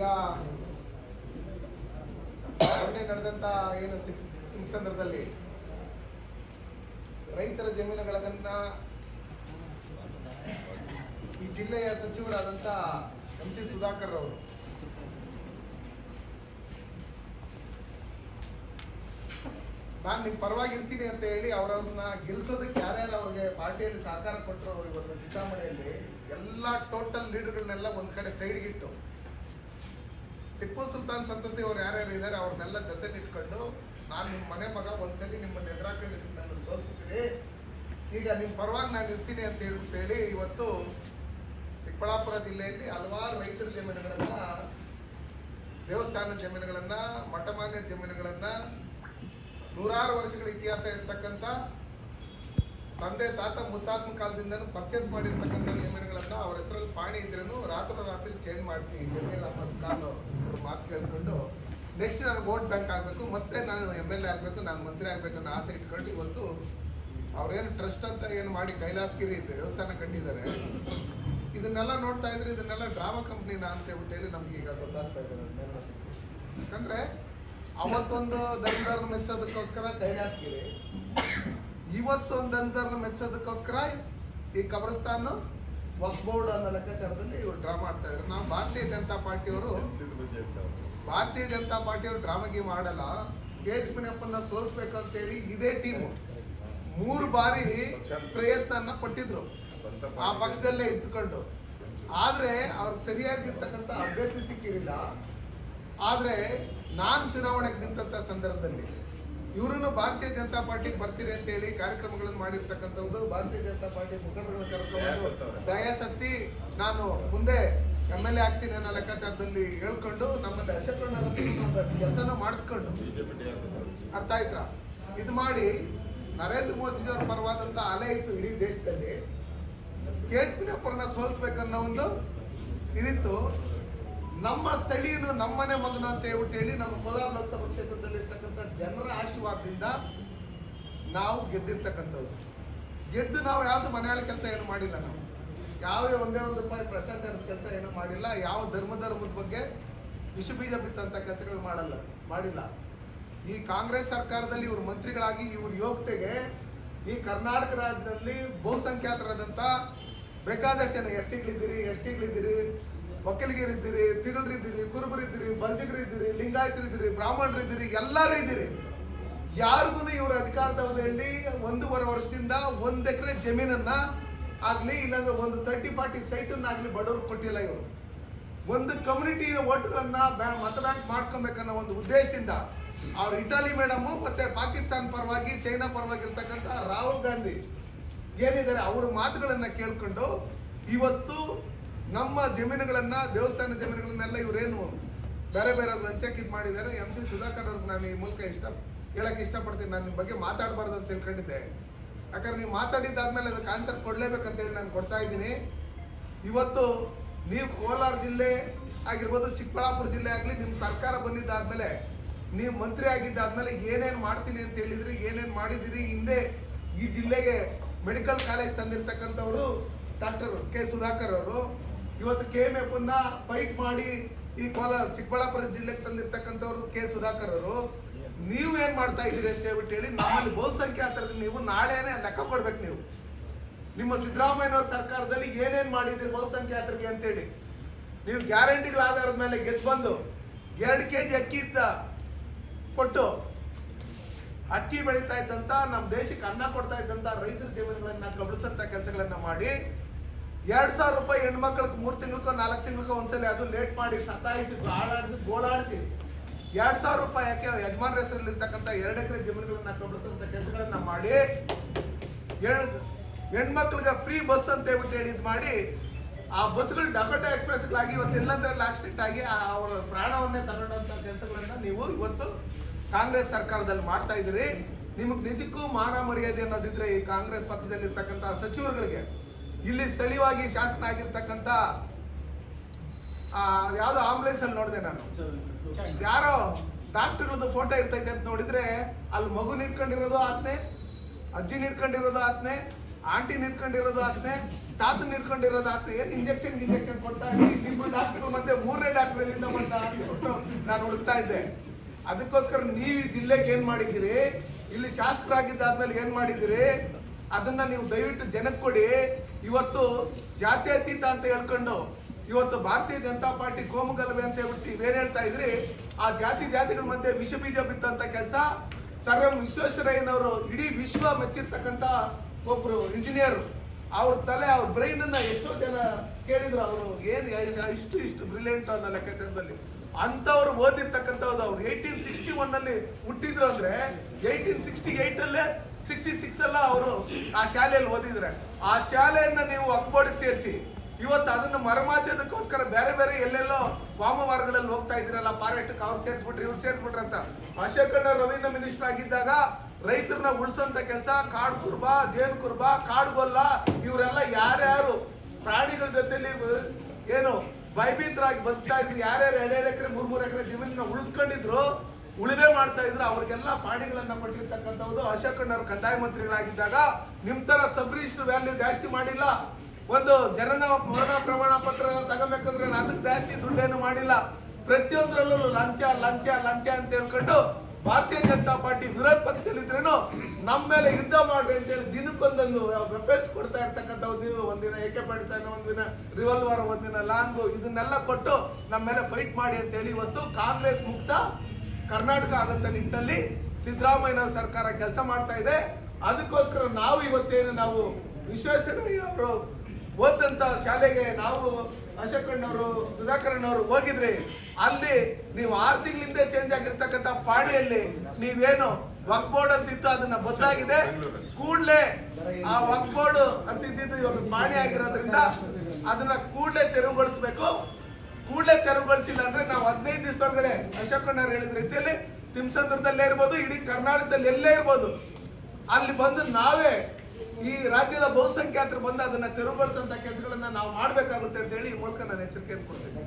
ಈಗ ಮೊನ್ನೆ ನಡೆದಂತ ಏನು ಸಂದರ್ಭದಲ್ಲಿ ರೈತರ ಜಮೀನುಗಳನ್ನ ಈ ಜಿಲ್ಲೆಯ ಸಚಿವರಾದಂತ ಎಂ ಸಿ ಸುಧಾಕರ್ ಅವರು ನಾನು ನಿಮ್ ಪರವಾಗಿ ಇರ್ತೀನಿ ಅಂತ ಹೇಳಿ ಅವರನ್ನ ಗೆಲ್ಸೋದಕ್ಕೆ ಯಾರ್ಯಾರು ಅವ್ರಿಗೆ ಪಾರ್ಟಿಯಲ್ಲಿ ಸಹಕಾರ ಕೊಟ್ಟರು ಇವತ್ತು ಚಿಂತಾಮಣಿಯಲ್ಲಿ, ಎಲ್ಲ ಟೋಟಲ್ ಲೀಡರ್ಗಳನ್ನೆಲ್ಲ ಒಂದ್ ಕಡೆ ಸೈಡ್ಗೆ ಇಟ್ಟು ಟಿಪ್ಪು ಸುಲ್ತಾನ್ ಸಂತತಿ ಅವ್ರು ಯಾರ್ಯಾರು ಇದ್ದಾರೆ ಅವ್ರನ್ನೆಲ್ಲ ಜೊತೆ ಇಟ್ಕೊಂಡು ನಾನು ನಿಮ್ಮ ಮನೆ ಮಗ ಒಂದ್ಸಲಿ ನಿಮ್ಮನ್ನ ಎದುರಾಕೊಂಡು ನನ್ನ ಸೋಲ್ಸಿದ್ದೀನಿ ಈಗ ನಿಮ್ಮ ಪರವಾಗಿ ನಾನು ಇರ್ತೀನಿ ಅಂತ ಹೇಳಿ ಇವತ್ತು ಚಿಕ್ಕಬಳ್ಳಾಪುರ ಜಿಲ್ಲೆಯಲ್ಲಿ ಹಲವಾರು ರೈತರ ಜಮೀನುಗಳನ್ನ ದೇವಸ್ಥಾನ ಜಮೀನುಗಳನ್ನ, ಮಠಮಾನ್ಯ ಜಮೀನುಗಳನ್ನ ನೂರಾರು ವರ್ಷಗಳ ಇತಿಹಾಸ ಇರ್ತಕ್ಕಂಥ ತಂದೆ, ತಾತ ಮುತ್ತಾತ್ಮ ಕಾಲದಿಂದ ಪರ್ಚೇಸ್ ಮಾಡಿರ್ತಕ್ಕಂಥ ನಿಯಮಗಳನ್ನ ಅವ್ರ ಹೆಸರಲ್ಲಿ ಪಾಣಿ ಇದ್ರೂ ರಾತ್ರಿ ಚೇಂಜ್ ಮಾಡಿಸಿ. ಜಮೀರ್ ಅಹಮದ್ ಖಾನ್ ಅವ್ರ ಮಾತು ಕೇಳಿಕೊಂಡು ನೆಕ್ಸ್ಟ್ ನಾನು ವೋಟ್ ಬ್ಯಾಂಕ್ ಆಗಬೇಕು, ಮತ್ತೆ ನಾನು ಎಂ ಎಲ್ ಎ ಆಗಬೇಕು, ನಾನು ಮಂತ್ರಿ ಆಗಬೇಕು ಅನ್ನೋ ಆಸೆ ಇಟ್ಕೊಂಡು ಇವತ್ತು ಅವ್ರೇನು ಟ್ರಸ್ಟ್ ಅಂತ ಏನು ಮಾಡಿ ಕೈಲಾಸಗಿರಿ ದೇವಸ್ಥಾನ ಕಟ್ಟಿದ್ದಾರೆ. ಇದನ್ನೆಲ್ಲ ನೋಡ್ತಾ ಇದ್ರೆ ಇದನ್ನೆಲ್ಲ ಡ್ರಾಮಾ ಕಂಪ್ನಿನ ಅಂತ ಹೇಳ್ಬಿಟ್ಟು ಹೇಳಿ ನಮ್ಗೆ ಈಗ ಗೊತ್ತಾಗ್ತಾ ಇದೆ. ಯಾಕಂದ್ರೆ ಅವತ್ತೊಂದು ದಂಡರ್ನ ಮೆಚ್ಚೋದಕ್ಕೋಸ್ಕರ ಕೈಲಾಸಗಿರಿ. ಇವತ್ತೊಂದು ದಂಡರ್ನ ಮೆಚ್ಚೋದಕ್ಕೋಸ್ಕರ ಈ ಕಬ್ರಸ್ತಾನ್ ವಕ್ಫ್ ಬೋರ್ಡ್ ಅನ್ನೋ ಲೆಕ್ಕಾಚಾರದಲ್ಲಿ ಇವರು ಡ್ರಾ ಮಾಡ್ತಾ ಇದ್ರು. ನಾವು ಭಾರತೀಯ ಜನತಾ ಪಾರ್ಟಿಯವರು ಭಾರತೀಯ ಜನತಾ ಪಾರ್ಟಿಯವರು ಡ್ರಾಮಾಗಿ ಮಾಡಲ್ಲ. ಕೆ ಎಚ್ ಮುನಿಯಪ್ಪನ ಸೋಲಿಸ್ಬೇಕು ಅಂತ ಹೇಳಿ ಇದೇ ಟೀಮು. ಮೂರು ಬಾರಿ ಪ್ರಯತ್ನ ಪಟ್ಟಿದ್ರು ಆ ಪಕ್ಷದಲ್ಲೇ ಇದ್ದುಕೊಂಡು. ಆದ್ರೆ ಅವ್ರಿಗೆ ಸರಿಯಾಗಿರ್ತಕ್ಕಂಥ ಅಭ್ಯರ್ಥಿ ಸಿಕ್ಕಿರಲಿಲ್ಲ. ಆದ್ರೆ ನಾನ್ ಚುನಾವಣೆಗೆ ನಿಂತ ಸಂದರ್ಭದಲ್ಲಿ ಇವ್ರನ್ನು ಭಾರತೀಯ ಜನತಾ ಪಾರ್ಟಿಗೆ ಬರ್ತೀರಿ ಅಂತ ಹೇಳಿ ಕಾರ್ಯಕ್ರಮಗಳನ್ನು ಮಾಡಿರ್ತಕ್ಕಂಥದ್ದು ಭಾರತೀಯ ಜನತಾ ಪಾರ್ಟಿ ಮುಖಂಡರನ್ನು ಕರ್ಕೊಂಡು ದಯಾಸತ್ತಿ ನಾನು ಮುಂದೆ ಎಂ ಎಲ್ ಎ ಆಗ್ತೀನಿ ಅನ್ನೋ ಲೆಕ್ಕಾಚಾರದಲ್ಲಿ ಹೇಳ್ಕೊಂಡು ನಮ್ಮಲ್ಲಿ ಅಶೋಕಣ್ಣ ಕೆಲಸನ ಮಾಡಿಸ್ಕೊಂಡು. ಅರ್ಥ ಆಯ್ತಾ? ಇದು ಮಾಡಿ ನರೇಂದ್ರ ಮೋದಿಜಿಯವರ ಪರವಾದಂತ ಅಲೆ ಇತ್ತು ಇಡೀ ದೇಶದಲ್ಲಿ. ಕೇಜ್ಪಿನಪ್ಪರನ್ನ ಸೋಲಿಸ್ಬೇಕನ್ನೋ ಒಂದು ಇದಿತ್ತು. ನಮ್ಮ ಸ್ಥಳೀಯನು ನಮ್ಮನೆ ಮಗನ ಅಂತ ಹೇಳ್ಬಿಟ್ಟು ಹೇಳಿ ನಮ್ಮ ಕೋಲಾರ ಲೋಕಸಭಾ ಕ್ಷೇತ್ರದಲ್ಲಿ ಇರ್ತಕ್ಕಂಥ ಜನರ ಆಶೀರ್ವಾದದಿಂದ ನಾವು ಗೆದ್ದಿರ್ತಕ್ಕಂಥವ್ರು. ಗೆದ್ದು ನಾವು ಯಾವ್ದು ಮನೆಯಲ್ಲಿ ಕೆಲಸ ಏನು ಮಾಡಿಲ್ಲ ನಾವು. ಯಾವುದೇ ಒಂದೇ ಒಂದು ರೂಪಾಯಿ ಭ್ರಷ್ಟಾಚಾರದ ಕೆಲಸ ಏನು ಮಾಡಿಲ್ಲ. ಯಾವ ಧರ್ಮ ಧರ್ಮದ ಬಗ್ಗೆ ವಿಷ ಬೀಜ ಬಿತ್ತಂತ ಕೆಲಸಗಳು ಮಾಡಲ್ಲ, ಮಾಡಿಲ್ಲ. ಈ ಕಾಂಗ್ರೆಸ್ ಸರ್ಕಾರದಲ್ಲಿ ಇವರು ಮಂತ್ರಿಗಳಾಗಿ ಇವ್ರ ಯೋಗ್ಯತೆಗೆ ಈ ಕರ್ನಾಟಕ ರಾಜ್ಯದಲ್ಲಿ ಬಹುಸಂಖ್ಯಾತರಾದಂಥ ಬೇಕಾದಷ್ಟು ಜನ ಎಸ್ ಟಿಗಳಿದ್ದೀರಿ ಎಸ್ ಟಿಗಳಿದ್ದೀರಿ ಒಕ್ಕಲಿಗರಿದ್ದೀರಿ ತಿಳಿದ್ರಿದ್ದೀರಿ ಕುರುಬರಿದ್ದೀರಿ ಬಲ್ಜಿಗರಿದ್ದೀರಿ ಲಿಂಗಾಯತರಿದ್ದೀರಿ, ಬ್ರಾಹ್ಮಣರಿದ್ದೀರಿ, ಎಲ್ಲರೂ ಇದ್ದೀರಿ. ಯಾರಿಗೂ ಇವರ ಅಧಿಕಾರದ ಅವಧಿಯಲ್ಲಿ ಒಂದೂವರೆ ವರ್ಷದಿಂದ ಒಂದು ಎಕರೆ ಜಮೀನನ್ನ ಆಗ್ಲಿ, ಇಲ್ಲಾಂದ್ರೆ ಒಂದು ತರ್ಟಿ ಫಾರ್ಟಿ ಸೈಟ್ ಆಗ್ಲಿ ಬಡವರು ಕೊಟ್ಟಿಲ್ಲ ಇವರು. ಒಂದು ಕಮ್ಯುನಿಟಿಯ ಓಟ್ಗಳನ್ನ ಮತ ಬ್ಯಾಂಕ್ ಮಾಡ್ಕೊಬೇಕನ್ನೋ ಒಂದು ಉದ್ದೇಶದಿಂದ ಅವ್ರು ಇಟಾಲಿ ಮೇಡಮ್ ಮತ್ತೆ ಪಾಕಿಸ್ತಾನ ಪರವಾಗಿ, ಚೈನಾ ಪರವಾಗಿ ಇರ್ತಕ್ಕಂಥ ರಾಹುಲ್ ಗಾಂಧಿ ಏನಿದ್ದಾರೆ, ಅವ್ರ ಮಾತುಗಳನ್ನ ಕೇಳ್ಕೊಂಡು ಇವತ್ತು ನಮ್ಮ ಜಮೀನುಗಳನ್ನ, ದೇವಸ್ಥಾನ ಜಮೀನುಗಳನ್ನೆಲ್ಲ ಇವರೇನು ಬೇರೆ ಬೇರೆ ಲಂಚಕ್ಕೆ ಇದು ಮಾಡಿದ್ದಾರೆ. ಎಂ ಸಿ ಸುಧಾಕರ್ ಅವ್ರಿಗೆ ನಾನು ಈ ಮೂಲಕ ಇಷ್ಟ ಹೇಳಕ್ಕೆ ಇಷ್ಟಪಡ್ತೀನಿ. ನಾನು ನಿಮ್ಮ ಬಗ್ಗೆ ಮಾತಾಡಬಾರ್ದು ಅಂತ ತಿಳ್ಕೊಂಡಿದ್ದೆ. ಯಾಕಂದ್ರೆ ನೀವು ಮಾತಾಡಿದ್ದಾದ್ಮೇಲೆ ಅದಕ್ಕೆ ಆನ್ಸರ್ ಕೊಡಲೇಬೇಕಂತೇಳಿ ನಾನು ಕೊಡ್ತಾ ಇದ್ದೀನಿ. ಇವತ್ತು ನೀವು ಕೋಲಾರ ಜಿಲ್ಲೆ ಆಗಿರ್ಬೋದು, ಚಿಕ್ಕಬಳ್ಳಾಪುರ ಜಿಲ್ಲೆ ಆಗಲಿ ನಿಮ್ಮ ಸರ್ಕಾರ ಬಂದಿದ್ದಾದ್ಮೇಲೆ, ನೀವು ಮಂತ್ರಿ ಆಗಿದ್ದಾದ್ಮೇಲೆ ಏನೇನು ಮಾಡ್ತೀನಿ ಅಂತ ಹೇಳಿದ್ರಿ, ಏನೇನು ಮಾಡಿದಿರಿ, ಹಿಂದೆ ಈ ಜಿಲ್ಲೆಗೆ ಮೆಡಿಕಲ್ ಕಾಲೇಜ್ ತಂದಿರ್ತಕ್ಕಂಥವರು ಡಾಕ್ಟರ್ ಕೆ ಸುಧಾಕರ್ ಅವರು ಇವತ್ತು ಕೆ ಎಂ ಎಫ್ ಫೈಟ್ ಮಾಡಿ ಈ ಕೋಲಾರ ಚಿಕ್ಕಬಳ್ಳಾಪುರ ಜಿಲ್ಲೆಗೆ ತಂದಿರ್ತಕ್ಕಂಥವ್ರು ಕೆ ಸುಧಾಕರ್ ಅವರು, ನೀವು ಏನ್ ಮಾಡ್ತಾ ಇದ್ದೀರಿ ಅಂತ ಹೇಳ್ಬಿಟ್ಟು ಹೇಳಿ ನಮ್ಮಲ್ಲಿ ಬಹುಸಂಖ್ಯಾತರಿಗೆ ನೀವು ನಾಳೆನೆ ಲೆಕ್ಕ ಕೊಡ್ಬೇಕು ನೀವು. ನಿಮ್ಮ ಸಿದ್ದರಾಮಯ್ಯನವ್ರ ಸರ್ಕಾರದಲ್ಲಿ ಏನೇನ್ ಮಾಡಿದ್ರಿ ಬಹುಸಂಖ್ಯಾತರಿಗೆ ಅಂತೇಳಿ ನೀವು ಗ್ಯಾರಂಟಿಗಳ ಆಧಾರದ ಮೇಲೆ ಗೆದ್ದು ಬಂದು ಎರಡು ಕೆ ಜಿ ಅಕ್ಕಿ ಇದ್ದ ಕೊಟ್ಟು ಅಕ್ಕಿ ಬೆಳೀತಾ ಇದ್ದಂತ ನಮ್ಮ ದೇಶಕ್ಕೆ ಅನ್ನ ಕೊಡ್ತಾ ಇದ್ದಂತ ರೈತರ ಜೀವನಗಳನ್ನ ಕಬಳಿಸಂತ ಕೆಲಸಗಳನ್ನ ಮಾಡಿ ಎರಡ್ ಸಾವಿರ ರೂಪಾಯಿ ಹೆಣ್ಮಕ್ಳಿಗೆ ಮೂರು ತಿಂಗಳಕ್ಕೋ ನಾಲ್ಕು ತಿಂಗಳಕ್ಕೋ ಒಂದ್ಸಲ ಅದು ಲೇಟ್ ಮಾಡಿ ಸತಾಯಿಸಿ ಹಾಳಾಡಿಸಿ ಗೋಳಾಡಿಸಿ. ಎರಡು ಸಾವಿರ ರೂಪಾಯಿ ಯಾಕೆ ಯಜಮಾನ್ರ ಹೆಸರಲ್ಲಿ ಇರ್ತಕ್ಕಂಥ ಎರಡು ಎಕರೆ ಜಮೀನುಗಳನ್ನ ಕಬಳಿಸಂತ ಕೆಲಸಗಳನ್ನ ಮಾಡಿ ಹೆಣ್ಮಕ್ಳಿಗೆ ಫ್ರೀ ಬಸ್ ಅಂತ ಹೇಳ್ಬಿಟ್ಟು ಹೇಳಿ ಇದು ಮಾಡಿ, ಆ ಬಸ್ಗಳು ಡಕೋಟಾ ಎಕ್ಸ್ಪ್ರೆಸ್ಗಳಾಗಿ ಇವತ್ತು ಎಲ್ಲಂದ್ರಲ್ಲಿ ಆಕ್ಸಿಡೆಂಟ್ ಆಗಿ ಅವರ ಪ್ರಾಣವನ್ನೇ ತಗೊಂಡಂತ ಕೆಲಸಗಳನ್ನ ನೀವು ಇವತ್ತು ಕಾಂಗ್ರೆಸ್ ಸರ್ಕಾರದಲ್ಲಿ ಮಾಡ್ತಾ ಇದ್ದೀರಿ. ನಿಮಗೆ ನಿಜಕ್ಕೂ ಮಾನ ಮರ್ಯಾದೆ ಅನ್ನೋದಿದ್ರೆ ಈ ಕಾಂಗ್ರೆಸ್ ಪಕ್ಷದಲ್ಲಿ ಇರ್ತಕ್ಕಂಥ ಸಚಿವರುಗಳಿಗೆ ಇಲ್ಲಿ ಸ್ಥಳೀಯವಾಗಿ ಶಾಸನ ಆಗಿರ್ತಕ್ಕಂಥ ಆ, ಯಾವ್ದೋ ಆಂಬುಲೆನ್ಸ್ ಅಲ್ಲಿ ನೋಡಿದೆ ನಾನು. ಯಾರೋ ಡಾಕ್ಟರ್ಗಳದ್ದು ಫೋಟೋ ಇರ್ತೈತೆ ಅಂತ ನೋಡಿದ್ರೆ ಅಲ್ಲಿ ಮಗು ನಿಟ್ಕೊಂಡಿರೋದು ಆತ್ನೆ ಅಜ್ಜಿ ನಿಟ್ಕೊಂಡಿರೋದು ಆತ್ನೆ ಆಂಟಿ ನಿಂತ್ಕೊಂಡಿರೋದು ಆತ್ನೆ ತಾತ ನಿಂತ್ಕೊಂಡಿರೋದು ಆತ್ನೆ ಏನು ಇಂಜೆಕ್ಷನ್ ಇಂಜೆಕ್ಷನ್ ಕೊಡ್ತಾ ನಿಮ್ಮ ಡಾಕ್ಟರ್ ಮತ್ತೆ ಮೂರನೇ ಡಾಕ್ಟರ್ ಎಲ್ಲಿಂದ ಬಂದ ನಾನು ಹುಡುಕ್ತಾ ಇದ್ದೆ. ಅದಕ್ಕೋಸ್ಕರ ನೀವು ಈ ಜಿಲ್ಲೆಗೆ ಏನ್ ಮಾಡಿದ್ದೀರಿ? ಇಲ್ಲಿ ಶಾಸಕರಾಗಿದ್ದಾದ್ಮೇಲೆ ಏನ್ ಮಾಡಿದ್ದೀರಿ? ಅದನ್ನ ನೀವು ದಯವಿಟ್ಟು ಜನಕ್ಕೆ ಕೊಡಿ. ಇವತ್ತು ಜಾತ್ಯತೀತ ಅಂತ ಹೇಳ್ಕೊಂಡು ಇವತ್ತು ಭಾರತೀಯ ಜನತಾ ಪಾರ್ಟಿ ಕೋಮುಗಲಭೆ ಅಂತ ಹೇಳ್ಬಿಟ್ಟು ಬೇರೆ ಹೇಳ್ತಾ ಇದ್ರಿ? ಆ ಜಾತಿ ಜಾತಿಗಳ ಮಧ್ಯೆ ವಿಷ ಬೀಜ ಬಿತ್ತಂತ ಕೆಲಸ ಸರ್ ಎಂ ವಿಶ್ವೇಶ್ವರಯ್ಯನವರು ಇಡೀ ವಿಶ್ವ ಮೆಚ್ಚಿರ್ತಕ್ಕಂತ ಒಬ್ರು ಇಂಜಿನಿಯರ್ ಅವ್ರ ತಲೆ, ಅವ್ರ ಬ್ರೈನ್ ಅನ್ನ ಎಷ್ಟೋ ಜನ ಕೇಳಿದ್ರು ಅವರು ಏನು ಇಷ್ಟು ಇಷ್ಟು ಬ್ರಿಲಿಯಂಟ್ ಅನ್ನೋ ಲೆಕ್ಕಾಚಾರದಲ್ಲಿ. ಅಂತವ್ರು ಓದಿರ್ತಕ್ಕಂಥದ್ದು ಅವ್ರು. ಏಯ್ಟೀನ್ ಸಿಕ್ಸ್ಟಿ ಒನ್ ಅಲ್ಲಿ ಹುಟ್ಟಿದ್ರು ಅಂದ್ರೆ ಏಯ್ಟೀನ್ ಸಿಕ್ಸ್ಟಿ ಏಟ್ ಅಲ್ಲೇ ಸಿಕ್ಸ್ಟಿ ಸಿಕ್ಸ್ ಅಲ್ಲ ಅವರು ಆ ಶಾಲೆಯಲ್ಲಿ ಓದಿದ್ರೆ. ಆ ಶಾಲೆಯನ್ನ ನೀವು ಅಕ್ಬೋರ್ಡ್ಗೆ ಸೇರಿಸಿ. ಇವತ್ತು ಅದನ್ನ ಮರಮಾಚೋದಕ್ಕೋಸ್ಕರ ಬೇರೆ ಬೇರೆ ಎಲ್ಲೆಲ್ಲೋ ವಾಮ ಹೋಗ್ತಾ ಇದ್ರಲ್ಲ ಪಾರಾಟಕ್ಕೆ ಅವ್ರು ಸೇರಿಸ್ಬಿಟ್ರಿ, ಇವ್ರು ಸೇರಿಸ್ಬಿಟ್ರಿ ಅಂತ. ಅಶೋಕಣ್ಣ ರವೀಂದ್ರ ಮಿನಿಸ್ಟರ್ ಆಗಿದ್ದಾಗ ರೈತರನ್ನ ಉಳಿಸೋಂತ ಕೆಲಸ, ಕಾಡು ಕುರ್ಬ, ಜೇನು ಕುರ್ಬ ಕಾಡುಗೊಲ್ಲ ಇವರೆಲ್ಲ ಯಾರ್ಯಾರು ಪ್ರಾಣಿಗಳ ಜೊತೆಲಿ ಏನು ಭಯಭೀತರಾಗಿ ಬದುಕ್ತಾ ಇದ್ರು, ಯಾರ್ಯಾರು ಎರಡೆರಡು ಎಕರೆ ಮೂರ್ ಮೂರು ಎಕರೆ ಜಮೀನ ಉಳಿದ್ಕೊಂಡಿದ್ರು ಉಳಿವೆ ಮಾಡ್ತಾ ಇದ್ರೆ ಅವ್ರಿಗೆಲ್ಲ ಪಾಣಿಗಳನ್ನ ಕೊಟ್ಟಿರ್ತಕ್ಕಂಥದ್ದು ಅಶೋಕಣ್ಣವ್ರು ಕಂದಾಯ ಮಂತ್ರಿಗಳಾಗಿದ್ದಾಗ ನಿಮ್ ತರ ಸಬ್ ವ್ಯಾಲ್ಯೂ ಜಾಸ್ತಿ ಮಾಡಿಲ್ಲ. ಒಂದು ಜನನ ಮರಣ ಪ್ರಮಾಣ ಪತ್ರ ತಗೋಬೇಕಂದ್ರೆ ಅದಕ್ಕೆ ಜಾಸ್ತಿ ದುಡ್ಡೇನು ಮಾಡಿಲ್ಲ. ಪ್ರತಿಯೊಂದರಲ್ಲೂ ಲಂಚ ಲಂಚ ಲಂಚ ಅಂತ ಹೇಳ್ಕೊಂಡು ಭಾರತೀಯ ಜನತಾ ಪಾರ್ಟಿ ವಿರೋಧ ಪಕ್ಷದಲ್ಲಿದ್ರೇನು ನಮ್ಮ ಮೇಲೆ ಯುದ್ಧ ಮಾಡ್ರಿ ಅಂತೇಳಿ ದಿನಕ್ಕೊಂದೊಂದು ವೆಪನ್ಸ್ ಕೊಡ್ತಾ ಇರ್ತಕ್ಕಂಥದ್ದು ನೀವು. ಒಂದಿನ ಏಕೆ ಪಡಿಸ್ತಾನೆ ಒಂದಿನ ರಿವಾಲ್ವರ್ ಒಂದಿನ ಲಾಂಗು ಇದನ್ನೆಲ್ಲ ಕೊಟ್ಟು ನಮ್ಮ ಮೇಲೆ ಫೈಟ್ ಮಾಡಿ ಅಂತೇಳಿ ಇವತ್ತು ಕಾಂಗ್ರೆಸ್ ಮುಕ್ತ ಕರ್ನಾಟಕ ಆಗಂತ ನಿಟ್ಟಿನಲ್ಲಿ ಸಿದ್ದರಾಮಯ್ಯ ಸರ್ಕಾರ ಕೆಲಸ ಮಾಡ್ತಾ ಇದೆ. ಅದಕ್ಕೋಸ್ಕರ ನಾವು ಇವತ್ತೇನು ನಾವು ವಿಶ್ವೇಶ್ವರಯ್ಯ ಅವರು ಓದಂತ ಶಾಲೆಗೆ ನಾವು ಅಶೋಕಣ್ಣವರು ಸುಧಾಕರಣ್ಣವರು ಹೋಗಿದ್ರಿ ಅಲ್ಲಿ ನೀವು ಆರು ತಿಂಗಳಿಂದ ಚೇಂಜ್ ಆಗಿರ್ತಕ್ಕಂಥ ಪಾಣಿಯಲ್ಲಿ ನೀವೇನು ವಕ್ ಬೋರ್ಡ್ ಅಂತಿತ್ತು ಅದನ್ನ ಬದಲಾಗಿದೆ. ಕೂಡಲೇ ಆ ವಕ್ ಬೋರ್ಡ್ ಅಂತಿದ್ದು ಇವಾಗ ಪಾಣಿ ಆಗಿರೋದ್ರಿಂದ ಅದನ್ನ ಕೂಡಲೇ ತೆರವುಗೊಳಿಸ್ಬೇಕು. ಕೂಡಲೇ ತೆರವುಗೊಳಿಸಿಲ್ಲ ಅಂದ್ರೆ ನಾವು ಹದಿನೈದು ದಿವಸದೊಳಗಡೆ ಅಶೋಕಣ್ಣವ್ರು ಹೇಳಿದ ರೀತಿಯಲ್ಲಿ ತಿಮ್ಸಂದ್ರದಲ್ಲೇ ಇರ್ಬೋದು, ಇಡೀ ಕರ್ನಾಟಕದಲ್ಲಿ ಎಲ್ಲೇ ಇರ್ಬೋದು, ಅಲ್ಲಿ ಬಂದು ನಾವೇ ಈ ರಾಜ್ಯದ ಬಹುಸಂಖ್ಯಾತರು ಬಂದು ಅದನ್ನ ತೆರವುಗೊಳಿಸಂತ ಕೆಲಸಗಳನ್ನ ನಾವು ಮಾಡ್ಬೇಕಾಗುತ್ತೆ ಅಂತ ಹೇಳಿ ಈ ಮೂಲಕ ನಾನು ಎಚ್ಚರಿಕೆ ಕೊಡ್ತೇನೆ.